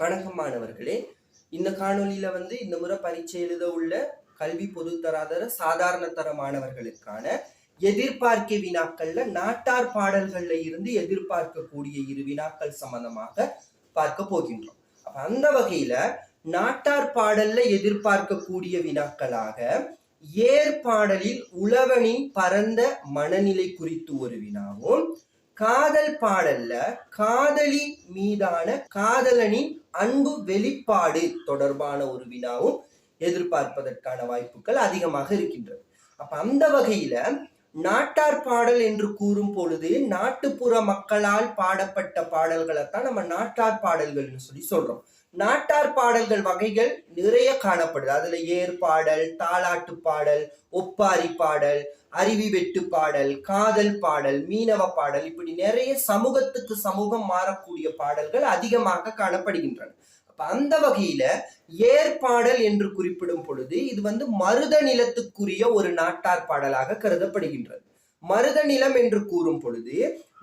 வணக்கம் மாணவர்களே இந்த காணொலியில வந்து இந்த முறை பரீட்சை எழுத உள்ள கல்வி பொது தராதர சாதாரண தர மாணவர்களுக்கான எதிர்பார்க்க வினாக்கள்ல நாட்டார் பாடல்கள்ல இருந்து எதிர்பார்க்கக்கூடிய இரு வினாக்கள் சம்பந்தமாக பார்க்க போகின்றோம். அப்ப அந்த வகையில நாட்டார் பாடல்ல எதிர்பார்க்கக்கூடிய வினாக்களாக ஏற்பாடலில் உழவனின் பரந்த மனநிலை குறித்து ஒரு வினாவும் காதல் பாடல்ல காதலி மீதான காதலனின் அன்பு வெளிப்பாடு தொடர்பான ஒரு வினாவும் எதிர்பார்ப்பதற்கான வாய்ப்புகள் அதிகமாக இருக்கின்றது. அப்ப அந்த வகையில நாட்டார் பாடல் என்று கூறும் பொழுது நாட்டுப்புற மக்களால் பாடப்பட்ட பாடல்களைத்தான் நம்ம நாட்டார் பாடல்கள்னு சொல்லி சொல்றோம். நாட்டார் பாடல்கள் வகைகள் நிறைய காணப்படுது. அதுல ஏற்பாடல் தாலாட்டு பாடல் ஒப்பாரி பாடல் அருவி வெட்டு பாடல் காதல் பாடல் மீனவ பாடல் இப்படி நிறைய சமூகத்துக்கு சமூகம் மாறக்கூடிய பாடல்கள் அதிகமாக காணப்படுகின்றன. அப்ப அந்த வகையில ஏற்பாடல் என்று குறிப்பிடும் பொழுது இது வந்து மருத நிலத்துக்குரிய ஒரு நாட்டார் பாடலாக கருதப்படுகின்றது. மருத நிலம் என்று கூறும் பொழுது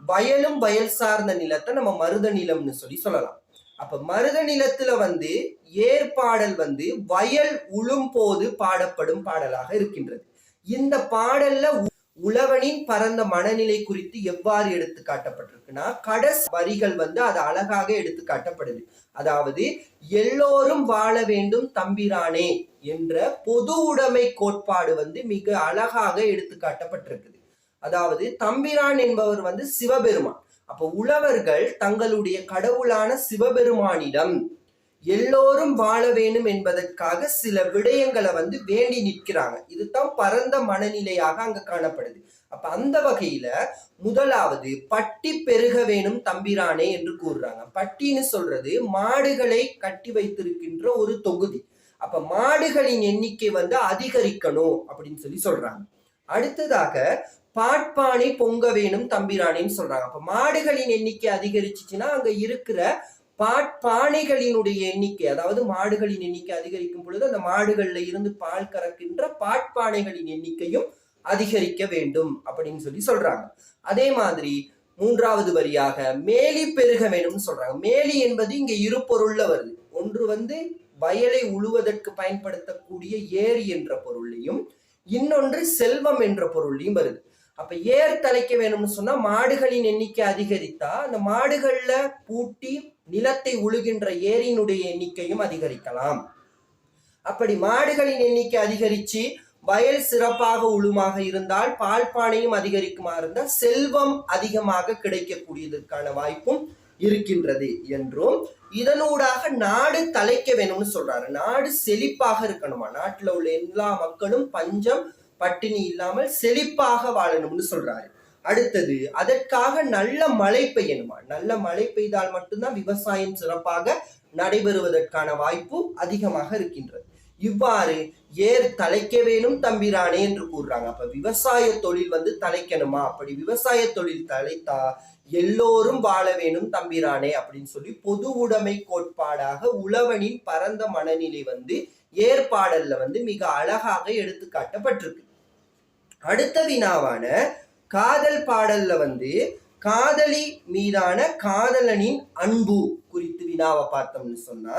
வயலும் வயல் சார்ந்த நிலத்தை நம்ம மருத நிலம்னு சொல்லி சொல்லலாம். அப்ப மருத நிலத்துல வந்து ஏற்பாடல் வந்து வயல் உழும் போது பாடப்படும் பாடலாக இருக்கின்றது. இந்த பாடல்ல உ- உழவனின் பரந்த மனநிலை குறித்து எவ்வாறு எடுத்து காட்டப்பட்டிருக்குன்னா கடைசி வரிகள் வந்து அது அழகாக எடுத்து காட்டப்படுது. அதாவது எல்லோரும் வாழ வேண்டும் தம்பிரானே என்ற பொது உடைமை கோட்பாடு வந்து மிக அழகாக எடுத்து காட்டப்பட்டிருக்குது. அதாவது தம்பிரான் என்பவர் வந்து சிவபெருமான். அப்ப உழவர்கள் தங்களுடைய கடவுளான சிவபெருமானிடம் எல்லோரும் வாழ வேண்டும் என்பதற்காக சில விடயங்களை வந்து வேண்டி நிற்கிறாங்க. இதுதான் பரந்த மனநிலையாக அங்க காணப்படுது. அப்ப அந்த வகையில முதலாவது பட்டி பெருக வேணும் தம்பிரானே என்று கூறுறாங்க. பட்டின்னு சொல்றது மாடுகளை கட்டி வைத்திருக்கின்ற ஒரு தொகுதி. அப்ப மாடுகளின் எண்ணிக்கை வந்து அதிகரிக்கணும் அப்படின்னு சொல்லி சொல்றாங்க. அடுத்ததாக பாட்பானை பொங்க வேணும் தம்பிரானேன்னு சொல்றாங்க. அப்ப மாடுகளின் எண்ணிக்கை அதிகரிச்சிச்சுன்னா அங்க இருக்கிற பாட்பானைகளினுடைய எண்ணிக்கை அதாவது மாடுகளின் எண்ணிக்கை அதிகரிக்கும் பொழுது அந்த மாடுகள்ல இருந்து பால் கறக்கின்ற பாட்பானைகளின் எண்ணிக்கையும் அதிகரிக்க வேண்டும் அப்படின்னு சொல்லி சொல்றாங்க. அதே மாதிரி மூன்றாவது வரியாக மேலி பெருக வேணும்னு சொல்றாங்க. மேலி என்பது இங்க இரு பொருள்ல வருது. ஒன்று வந்து வயலை உழுவதற்கு பயன்படுத்தக்கூடிய ஏரி என்ற பொருளையும் இன்னொன்று செல்வம் என்ற பொருளையும் வருது. அப்ப ஏர் தலைக்க வேணும்னு சொன்னா மாடுகளின் எண்ணிக்கை அதிகரித்தா அந்த மாடுகள்ல பூட்டி நிலத்தை உழுகின்ற ஏரினுடைய எண்ணிக்கையும் அதிகரிக்கலாம். அப்படி மாடுகளின் எண்ணிக்கை அதிகரிச்சு வயல் சிறப்பாக உழுமாக இருந்தால் பால் பானையும் அதிகரிக்குமா இருந்தால் செல்வம் அதிகமாக கிடைக்கக்கூடியதற்கான வாய்ப்பும் இருக்கின்றது என்றும் இதனூடாக நாடு தலைக்க வேணும்னு சொல்றாரு. நாடு செழிப்பாக இருக்கணுமா? நாட்டில் உள்ள எல்லா மக்களும் பஞ்சம் பட்டினி இல்லாமல் செழிப்பாக வாழணும்னு சொல்றாரு. அடுத்தது அதற்காக நல்ல மழை பெய்யணுமா? நல்ல மழை பெய்தால் மட்டும்தான் விவசாயம் சிறப்பாக நடைபெறுவதற்கான வாய்ப்பு அதிகமாக இருக்கின்றது. இவ்வாறு ஏர் தலைக்க வேணும் தம்பிரானே என்று கூறுறாங்க. அப்ப விவசாய தொழில் வந்து தலைக்கணுமா? அப்படி விவசாய தொழில் தலைத்தா எல்லோரும் வாழ வேணும் தம்பிரானே அப்படின்னு சொல்லி பொது உடைமை கோட்பாடாக உழவனின் பரந்த மனநிலை வந்து ஏற்பாடல்ல வந்து மிக அழகாக எடுத்துக்காட்டப்பட்டிருக்கு. அடுத்த வினாவான காதல் பாடல்ல வந்து காதலி மீதான காதலனின் அன்பு குறித்து வினாவை பார்த்தோம்னு சொன்னா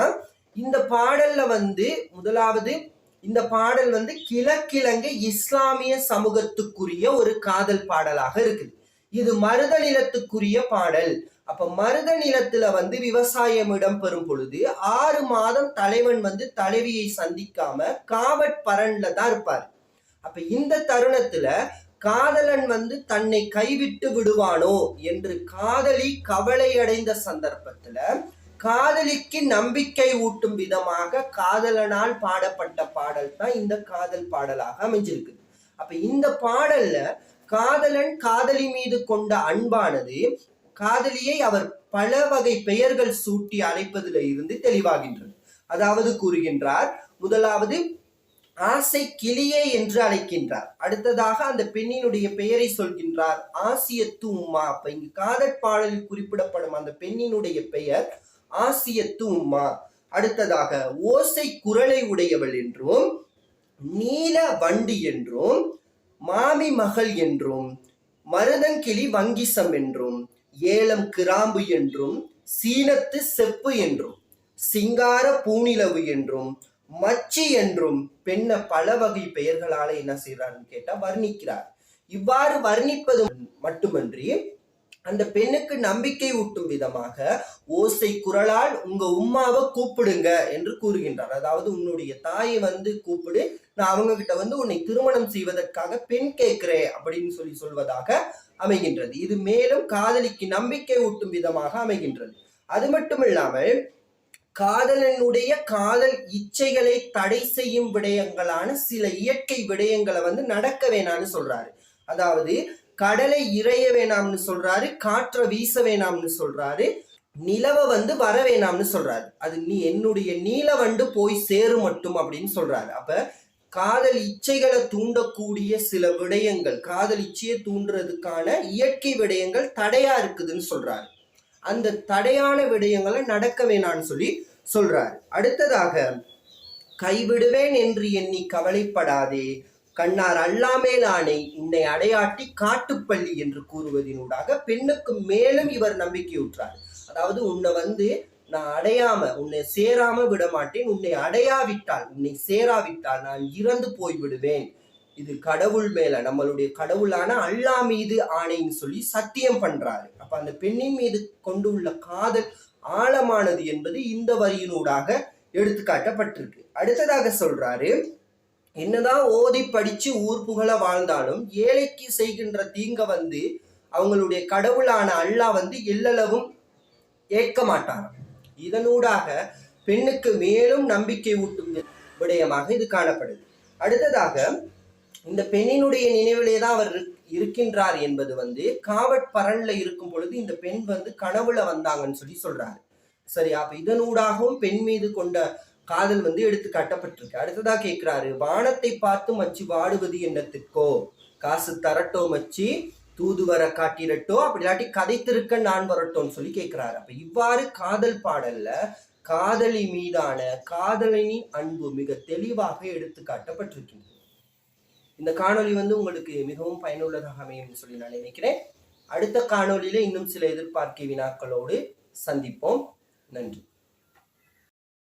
இந்த பாடல்ல வந்து முதலாவது இந்த பாடல் வந்து கிழக்கிழங்கு இஸ்லாமிய சமூகத்துக்குரிய ஒரு காதல் பாடலாக இருக்குது. இது மருத நிலத்துக்குரிய பாடல். அப்ப மருத நிலத்துல வந்து விவசாயம் இடம்பெறும் பொழுது ஆறு மாதம் தலைவன் வந்து தலைவியை சந்திக்காம காவட் பரன்ல தான் இருப்பார். அப்ப இந்த தருணத்துல காதலன் வந்து தன்னை கைவிட்டு விடுவானோ என்று காதலி கவலை அடைந்த சந்தர்ப்பத்துல காதலிக்கு நம்பிக்கை ஊட்டும் விதமாக காதலனால் பாடப்பட்ட பாடல் தான் இந்த காதல் பாடலாக அமைஞ்சிருக்குது. அப்ப இந்த பாடல்ல காதலன் காதலி மீது கொண்ட அன்பானது காதலியை அவர் பல வகை பெயர்கள் சூட்டி அழைப்பதில் இருந்து தெளிவாகின்றது. அதாவது கூறுகின்றார் முதலாவது ஆசை கிளியே என்று அழைக்கின்றார். அடுத்ததாக அந்த பெண்ணினுடைய பெயரை சொல்கின்றார். ஆசியத்து உமா அப்ப இங்கு காதற் பாடலில் குறிப்பிடப்படும் அந்த பெண்ணினுடைய பெயர் ஆசியத்து உமா அடுத்ததாக ஓசை குரலை உடையவள் என்றும் நீல வண்டி என்றும் மாமி மகள் என்றும் மருதங்கிளி வங்கிசம் என்றும் ஏலம் கிராம்பு என்றும் சீனத்து செப்பு என்றும் சிங்கார பூநிலவு என்றும் மச்சி என்றும் பெண்ண பல வகை பெயர்களால என்ன செய்யறான்னு கேட்டா வர்ணிக்கிறார். இவ்வாறு வர்ணிப்பது மட்டுமன்றி அந்த பெண்ணுக்கு நம்பிக்கை ஊட்டும் விதமாக ஓசை குரலால் உங்க உம்மாவை கூப்பிடுங்க என்று கூறுகின்றார். அதாவது உன்னுடைய தாயை வந்து கூப்பிடு நான் அவங்க கிட்ட வந்து உன்னை திருமணம் செய்வதற்காக பெண் கேட்கிறேன் அப்படின்னு சொல்லி சொல்வதாக அமைகின்றது. இது மேலும் காதலிக்கு நம்பிக்கை ஊட்டும் விதமாக அமைகின்றது. அது மட்டும் இல்லாமல் காதலனுடைய காதல் இச்சைகளை தடை செய்யும் விடயங்களான சில இயற்கை விடயங்களை வந்து நடக்க வேணாம்னு சொல்றாரு. அதாவது கடலை இறைய வேணாம்னு சொல்றாரு காற்றை வீச வேணாம்னு சொல்றாரு நிலவை வந்து வர வேணாம்னு சொல்றாரு. அது நீ என்னுடைய நீலவண்டு போய் சேரும் மட்டும் அப்படின்னு சொல்றாரு. அப்ப காதல் இச்சைகளை தூண்டக்கூடிய சில விடயங்கள் காதல் இச்சையை தூண்டுறதுக்கான இயற்கை விடயங்கள் தடையா இருக்குதுன்னு சொல்றாரு. அந்த தடையான விடயங்களை நடக்க வேணாம்னு சொல்லி சொல்றார். அடுத்ததாக கைவிடுவேன் என்று எண்ணி கவலைப்படாதே கண்ணார் அல்லாமேல் ஆணை உன்னை அடையாட்டி காட்டுப்பள்ளி என்று கூறுவதினூடாக பெண்ணுக்கு மேலும் இவர் நம்பிக்கையுற்றார். அதாவது உன்னை வந்து நான் அடையாம உன்னை சேராம விட மாட்டேன் உன்னை அடையாவிட்டால் உன்னை சேராவிட்டால் நான் இறந்து போய் விடுவேன் இது கடவுள் மேல நம்மளுடைய கடவுளான அல்லா மீது ஆணைன்னு சொல்லி சத்தியம் பண்றாரு. அப்ப அந்த பெண்ணின் மீது கொண்டுள்ள காதல் ஆழமானது என்பது இந்த வரியினூடாக எடுத்துக்காட்டப்பட்டிருக்கு. அடுத்ததாக சொல்றாரு என்னதான் ஓதி படிச்சு ஊர் புகழ வாழ்ந்தாலும் ஏழைக்கு செய்கின்ற தீங்க வந்து அவங்களுடைய கடவுளான அல்லாஹ் வந்து எல்லளவும் ஏற்க மாட்டாராம். இதனூடாக பெண்ணுக்கு மேலும் நம்பிக்கை ஊட்டும் விடயமாக இது காணப்படுது. அடுத்ததாக இந்த பெண்ணினுடைய நினைவிலே தான் அவர் இருக்கின்றார் என்பது வந்து காவட் பரன்ல இருக்கும் பொழுது இந்த பெண் வந்து கனவுல வந்தாங்கன்னு சொல்லி சொல்றாரு. சரி அப்ப இதனூடாகவும் பெண் மீது கொண்ட காதல் வந்து எடுத்து காட்டப்பட்டிருக்கு. அடுத்ததா கேட்கிறாரு வானத்தை பார்த்து மச்சி வாடுவது என்னத்திற்கோ? காசு தரட்டோ மச்சி? தூதுவர காட்டிரட்டோ? அப்படி இல்லாட்டி கதைத்திருக்க நான் வரட்டோன்னு சொல்லி கேட்கிறாரு அப்ப இவ்வாறு காதல் பாடல்ல காதலி மீதான காதலனின் அன்பு மிக தெளிவாக எடுத்து காட்டப்பட்டிருக்கின்றது. இந்த காணொளி வந்து உங்களுக்கு மிகவும் பயனுள்ளதாக அமையும் சொல்லி நான் நினைக்கிறேன். அடுத்த காணொலியில இன்னும் சில எதிர்பார்க்கை வினாக்களோடு சந்திப்போம். நன்றி.